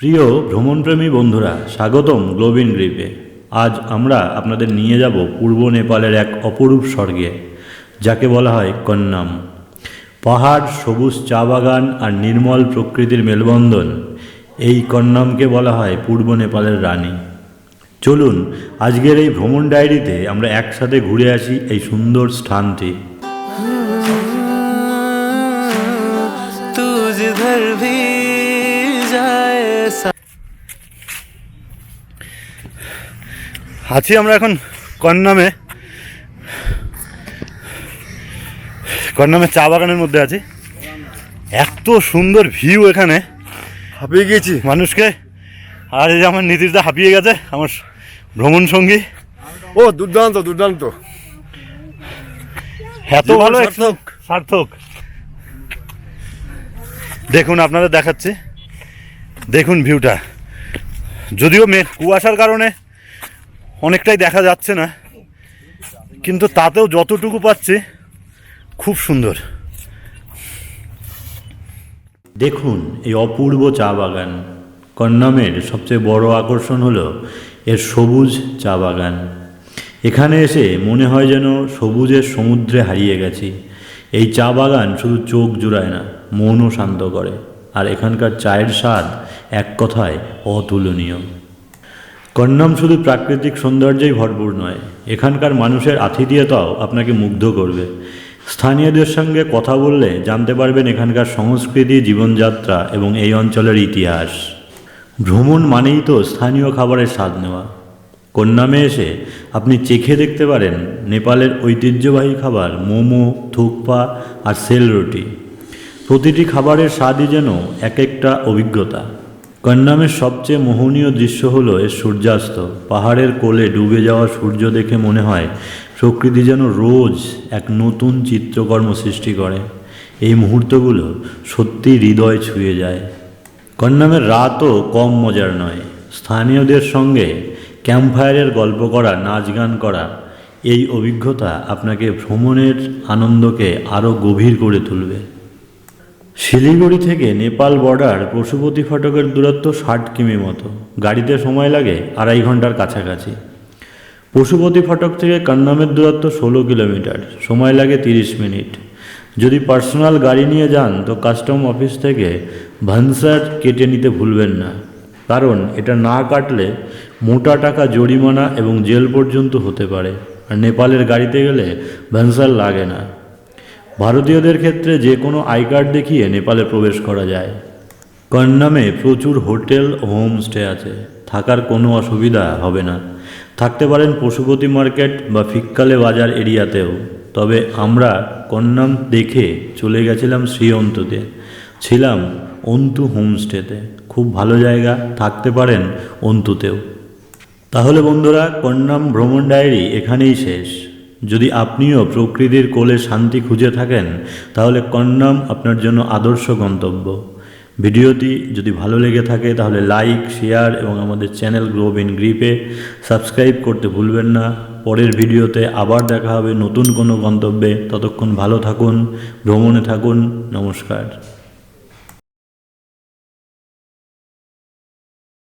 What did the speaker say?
প্রিয় ভ্রমণপ্রেমী বন্ধুরা, স্বাগতম গ্লোবিন গ্রিপে। আজ আমরা আপনাদের নিয়ে যাব পূর্ব নেপালের এক অপরূপ স্বর্গে, যাকে বলা হয় কন্যাম। পাহাড়, সবুজ চা বাগান আর নির্মল প্রকৃতির মেলবন্ধন, এই কন্যামকে বলা হয় পূর্ব নেপালের রানী। চলুন, আজকের এই ভ্রমণ ডায়েরিতে আমরা একসাথে ঘুরে আসি এই সুন্দর স্থানটি। তুজ আছি আমরা এখন কন্নামে। কন্নামে চা বাগানের মধ্যে আছি। এত সুন্দর ভিউ এখানে। হাঁপিয়ে গিয়েছি। মানুষকে। আর এই যে আমার নীতিশদা হাঁপিয়ে গেছে আমার ভ্রমণ সঙ্গী। ও দুর্দান্ত দুর্দান্ত। এত ভালো সার্থক। সার্থক। দেখুন আপনাদের দেখাচ্ছি। দেখুন ভিউটা। যদিও মে কুয়াশার কারণে অনেকটাই দেখা যাচ্ছে না, কিন্তু তাতেও যতটুকু পাচ্ছি, খুব সুন্দর। দেখুন, এই অপূর্ব চা বাগান। কন্নামের সবচেয়ে বড় আকর্ষণ হলো এর সবুজ চা বাগান। এখানে এসে মনে হয় যেন সবুজের সমুদ্রে হারিয়ে গেছি। এই চা বাগান শুধু চোখ জুড়ায় না, মনও শান্ত করে। আর এখানকার চায়ের স্বাদ এক কথায় অতুলনীয়। কন্নম শুধু প্রাকৃতিক সৌন্দর্যেই ভরপুর নয়, এখানকার মানুষের আতিথেয়তাও আপনাকে মুগ্ধ করবে। স্থানীয়দের সঙ্গে কথা বললে জানতে পারবেন এখানকার সংস্কৃতি, জীবনযাত্রা এবং এই অঞ্চলের ইতিহাস। ভ্রমণ মানেই তো স্থানীয় খাবারের স্বাদ নেওয়া। কন্যামে এসে আপনি চেখে দেখতে পারেন নেপালের ঐতিহ্যবাহী খাবার মোমো, থুকপা আর সেল রুটি। প্রতিটি খাবারের স্বাদই যেন এক একটা অভিজ্ঞতা। কন্যামের সবচেয়ে মোহনীয় দৃশ্য হলো এর সূর্যাস্ত। পাহাড়ের কোলে ডুবে যাওয়া সূর্য দেখে মনে হয় প্রকৃতি যেন রোজ এক নতুন চিত্রকর্ম সৃষ্টি করে। এই মুহূর্তগুলো সত্যি হৃদয় ছুঁয়ে যায়। কন্যামের রাতও কম মজার নয়। স্থানীয়দের সঙ্গে ক্যাম্পফায়ারের গল্প করা, নাচ গান করা, এই অভিজ্ঞতা আপনাকে ভ্রমণের আনন্দকে আরও গভীর করে তুলবে। শিলিগুড়ি থেকে নেপাল বর্ডার পশুপতি ফটকের দূরত্ব ষাট কিমি মতো। গাড়িতে সময় লাগে আড়াই ঘণ্টার কাছাকাছি। পশুপতি ফটক থেকে কান্নামের দূরত্ব ষোলো কিলোমিটার, সময় লাগে তিরিশ মিনিট। যদি পার্সোনাল গাড়ি নিয়ে যান, তো কাস্টম অফিস থেকে ভানসার কেটে নিতে ভুলবেন না। কারণ এটা না কাটলে মোটা টাকা জরিমানা এবং জেল পর্যন্ত হতে পারে। আর নেপালের গাড়িতে গেলে ভানসার লাগে না। ভারতীয়দের ক্ষেত্রে যে কোনো আই কার্ড দেখিয়ে নেপালে প্রবেশ করা যায়। কন্যামে প্রচুর হোটেল হোমস্টে আছে। থাকার কোনো অসুবিধা হবে না। থাকতে পারেন পশুপতি মার্কেট বা ফিক্কালে বাজার এরিয়াতেও। তবে আমরা কন্যাম দেখে চলে গেছিলাম শ্রী অন্তুতে ছিলাম অন্তু হোমস্টেতে। খুব ভালো জায়গা, থাকতে পারেন অন্তুতেও। তাহলে বন্ধুরা কন্যাম ভ্রমণ ডায়েরি এখানেই শেষ। যদি আপনিও প্রকৃতির কোলে শান্তি খুঁজে থাকেন, তাহলে কন্যাম আপনার জন্য আদর্শ গন্তব্য। ভিডিওটি যদি ভালো লেগে থাকে, তাহলে লাইক, শেয়ার এবং আমাদের চ্যানেল গ্লোব ইন গ্রিপে সাবস্ক্রাইব করতে ভুলবেন না। পরের ভিডিওতে আবার দেখা হবে নতুন কোনো গন্তব্যে। ততক্ষণ ভালো থাকুন, ভ্রমণে থাকুন। নমস্কার।